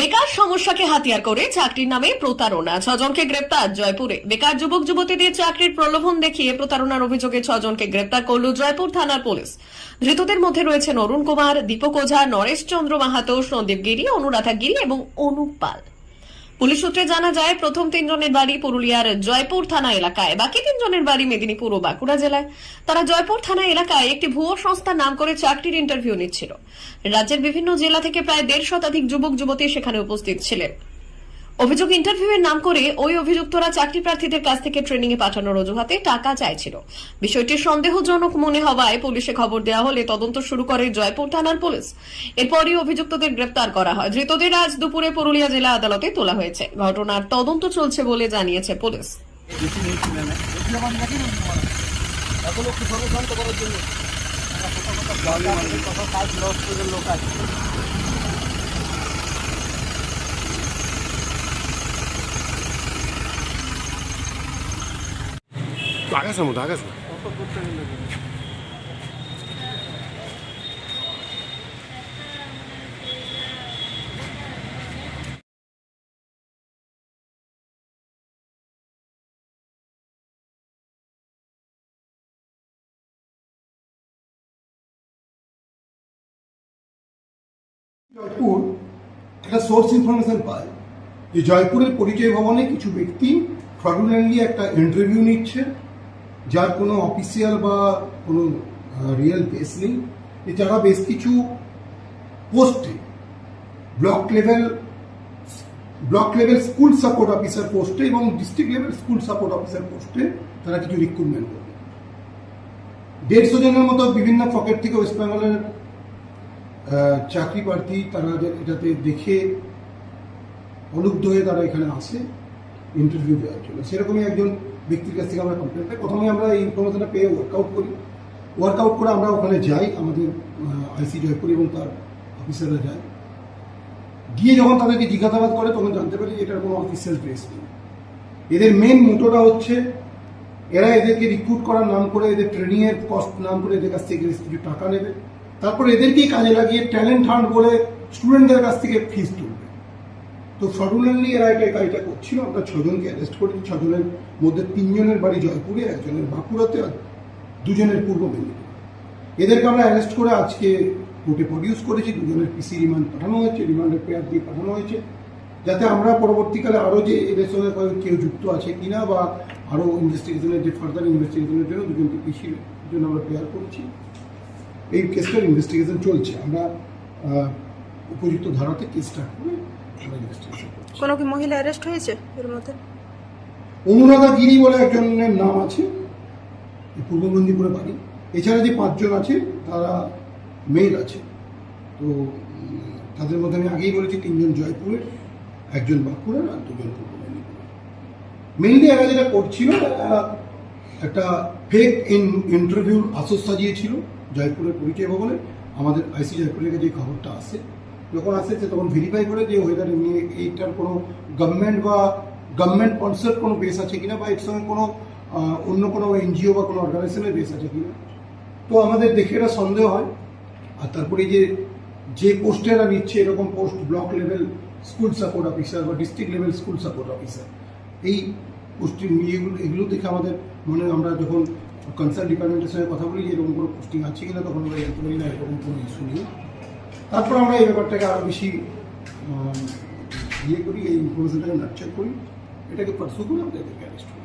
বেকার সমস্যাকে হাতিয়ার করে চাকরির নামে প্রতারণা। ছজনকে গ্রেপ্তার জয়পুরে। বেকার যুবক যুবতীদের চাকরির প্রলোভন দেখিয়ে প্রতারণার অভিযোগে ছজনকে গ্রেপ্তার করল জয়পুর থানার পুলিশ। ধৃতদের মধ্যে রয়েছেন অরুণ কুমার, দীপক ওঝা, নরেশ চন্দ্র মাহাতো, সন্দীপ গিরি, অনুরাধা গিরি এবং অনুপ পাল। পুলিশ সূত্রে জানা যায়, প্রথম তিনজনের বাড়ি পুরুলিয়ার জয়পুর থানা এলাকায়, বাকি তিনজনের বাড়ি মেদিনীপুর ও বাঁকুড়া জেলায়। তারা জয়পুর থানা এলাকায় একটি ভুয়ো সংস্থার নাম করে চাকরির ইন্টারভিউ নিচ্ছিল। রাজ্যের বিভিন্ন জেলা থেকে প্রায় দেড় শতাধিক যুবক যুবতী সেখানে উপস্থিত ছিলেন। অভিযোগ ইন্টারভিউয়ের নাম করে ওই অভিযুক্তরা চাকরি প্রার্থীদের কাছ থেকে ট্রেনিং এ পাঠানোর অজুহাতে টাকা চাইছিল। বিষয়টি সন্দেহজনক মনে হওয়ায় পুলিশে খবর দেওয়া হলে তদন্ত শুরু করে জয়পুর থানার পুলিশ। এরপরই অভিযুক্তদের গ্রেপ্তার করা হয়। ধৃতদের আজ দুপুরে পুরুলিয়া জেলা আদালতে তোলা হয়েছে। ঘটনার তদন্ত চলছে বলে জানিয়েছে পুলিশ। তো আকাশের মতো আকাশ না জয়পুর একটা সোর্স ইনফরমেশন পায় যে জয়পুরের পরিচয় ভবনে কিছু ব্যক্তি ফ্রডুলেন্টলি একটা ইন্টারভিউ নিচ্ছে। যার কোনো অফিসিয়াল বা কোনো রিয়েল বেস নেই। এছাড়া বেশ কিছু পোস্টে block level block level school support officer পোস্টে এবং district level school support officer পোস্টে তারা কিছু রিক্রুটমেন্ট করবে। দেড়শো জনের মতো বিভিন্ন পকেট থেকে ওয়েস্ট বেঙ্গলের চাকরি প্রার্থী তারা এটাতে দেখে অনুগ্ধ হয়ে তারা এখানে আসে ইন্টারভিউ দেওয়ার জন্য। সেরকমই একজন ব্যক্তির কাছ থেকে আমরা কমপ্লেন পাই। প্রথমে আমরা এই ইনফরমেশনটা পেয়ে ওয়ার্কআউট করি। ওয়ার্কআউট করে আমরা ওখানে যাই, আমাদের আইসি জয়পুর এবং তার অফিসাররা যায়। গিয়ে যখন তাদেরকে জিজ্ঞাসাবাদ করে, তখন জানতে পারি যে এটার কোনো অফিসিয়াল ড্রেস নেই। এদের মেন মোটোটা হচ্ছে, এরা এদেরকে রিক্রুট করার নাম করে, এদের ট্রেনিং এর কস্ট নাম করে এদের কাছ থেকে কিছু টাকা নেবে। তারপর এদেরকেই কাজে লাগিয়ে ট্যালেন্ট হান্ট বলে স্টুডেন্টদের কাছ থেকে ফিস তুলবে। তো ফ্রডুলেন্টলি এরা এটা কাজটা করছিল। আমরা ছজনকে অ্যারেস্ট করেছি। ছজনের মধ্যে তিনজনের বাড়ি জয়পুরে, একজনের বাঁকুড়াতে আর দুজনের পূর্ব মেদিনীপুরে। এদেরকে আমরা অ্যারেস্ট করে আজকে কোর্টে প্রডিউস করেছি। দুজনের পিসি রিমান্ড পাঠানো হয়েছে। রিমান্ডের পেয়ার দিয়ে পাঠানো হয়েছে। যাতে আমরা পরবর্তীকালে আরও যে এদের সঙ্গে কেউ যুক্ত আছে কিনা বা আরও ইনভেস্টিগেশনের যে ফার্দার ইনভেস্টিগেশনের জন্য দুজনকে পিসির জন্য আমরা পেয়ার করছি। এই কেসটার ইনভেস্টিগেশন চলছে। আমরা উপযুক্ত ধারাতে কেসটা করে কোনো কি মহিলা অ্যারেস্ট হয়েছে এর মধ্যে? অনুরাধা গিরি বলে একজনের নাম আছে পূর্ব মেদিনীপুরে বাড়ি। এছাড়া যে পাঁচজন আছে তারা মেয়ের আছে। তো তাদের মধ্যে আমি আগেই বলেছি তিনজন জয়পুরের একজন বাঁকুড়ার আর দুজন পূর্ব মেদিনীপুরের। মেইনলি এরা যেটা করছিল একটা ফেক ইন ইন্টারভিউর আসর সাজিয়েছিল জয়পুরের পরিচয় ভবনে আমাদের আইসি জয়পুরের কাছে যে খবরটা আসে। যখন আসে সে তখন ভেরিফাই করে যে ওয়েদার এমনি এইটার কোনো গভর্নমেন্ট বা গভর্নমেন্ট স্পন্সার কোনো বেস আছে কিনা বা এর সঙ্গে কোনো অন্য কোনো এনজিও বা কোনো অর্গানাইজেশনের বেস আছে কিনা। তো আমাদের দেখে এটা সন্দেহ হয়। আর তারপরে যে যে পোস্টে এরা নিচ্ছে এরকম post block level school support officer বা district level school support officer এই পোস্টিং এগুলো এগুলো দেখে আমাদের মনে হয় আমরা যখন কনসার্ন ডিপার্টমেন্টের সঙ্গে কথা বলি যে এরকম কোনো পোস্টিং আছে কিনা, তখন আমরা জানতে পারি না এরকম কোনো ইস্যু নেই। তারপর আমরা এই ব্যাপারটাকে আরও বেশি ইয়ে করি, এই ইনফরমেশনটাকে নার্চার করি। এটাকে পার্সু করে আমরা এদেরকে অ্যারেস্ট করি।